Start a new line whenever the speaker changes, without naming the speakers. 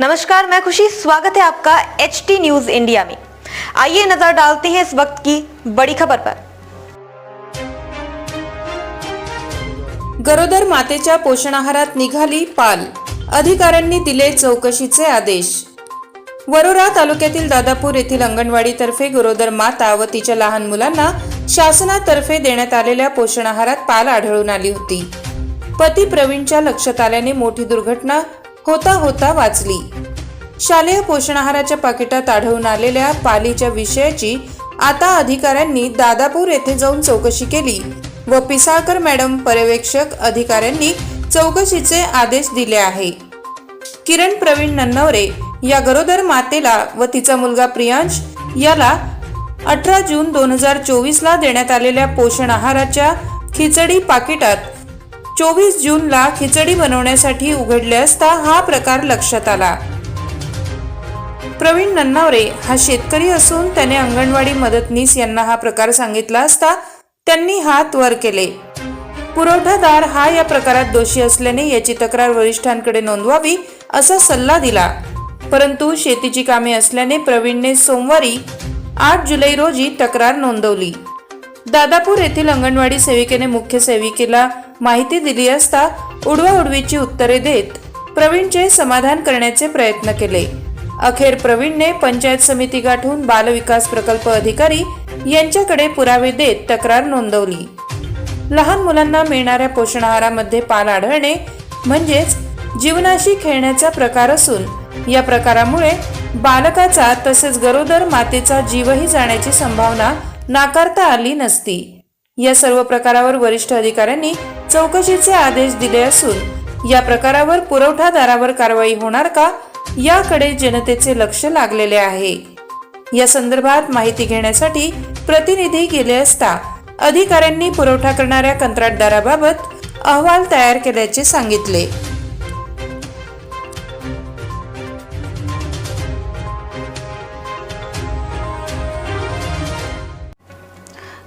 नमस्कार मैं खुशी। स्वागत है आपका एच टी न्यूज इंडिया में। आइए नजर डालते हैं इस वक्त की बड़ी खबर पर।
गरोदर मातेच्या पोषण आहारात निघाली पाल। अधिकाऱ्यांनी दिले चौकशीचे आदेश। वरोरा तालुक्यातील दादापूर येथील अंगणवाडीतर्फे गरोदर माता व तिच्या लहान मुलांना शासनातर्फे देण्यात आलेल्या पोषण आहारात पाल आढळून आली होती. पती प्रवीणच्या लक्षात आल्याने मोठी दुर्घटना होता होता वाचली. शालेय पोषण आहाराच्या पाकिटात आढळून आलेल्या पालीच्या विषयाची आता अधिकाऱ्यांनी दादापूर येथे जाऊन चौकशी केली व पिसाळकर मॅडम पर्यवेक्षक अधिकाऱ्यांनी चौकशीचे आदेश दिले आहे. किरण प्रवीण नन्नवरे या गरोदर मातेला व तिचा मुलगा प्रियांश याला अठरा जून दोन हजार चोवीसला देण्यात आलेल्या पोषण आहाराच्या खिचडी पाकिटात चोवीस जूनला खिचडी बनवण्यासाठी उघडले असता हा प्रकार लक्षात आला. प्रवीण नन्नावरे हा शेतकरी असून त्याने अंगणवाडी मदतनीस यांना हा प्रकार सांगितला असता त्यांनी हात वर केले. पुरवठादार हा या प्रकारात दोषी असल्याने याची तक्रार वरिष्ठांकडे नोंदवावी असा सल्ला दिला. परंतु शेतीची कामे असल्याने प्रवीणने सोमवारी आठ जुलै रोजी तक्रार नोंदवली. दादापूर येथील अंगणवाडी सेविकेने मुख्य सेविकेला माहिती दिली असता उडवाउडवीची उत्तरे देत प्रवीणचे समाधान करण्याचे प्रयत्न केले. अखेर प्रवीणने पंचायत समिती गाठून बालविकास प्रकल्प अधिकारी यांच्याकडे पुरावे देत तक्रार नोंदवली. लहान मुलांना मिळणाऱ्या पोषण आहारामध्ये पाल आढळणे म्हणजेच जीवनाशी खेळण्याचा प्रकार असून या प्रकारामुळे बालकाचा तसेच गरोदर मातेचा जीवही जाण्याची संभावना नाकारता आली नसती. या सर्व प्रकारावर वरिष्ठ अधिकाऱ्यांनी चौकशीचे आदेश दिले असून या प्रकारावर पुरवठादारावर कारवाई होणार का याकडे जनतेचे लक्ष लागलेले आहे. या संदर्भात माहिती घेण्यासाठी प्रतिनिधी गेले असता अधिकाऱ्यांनी पुरवठा करणाऱ्या कंत्राटदाराबाबत अहवाल तयार केल्याचे सांगितले.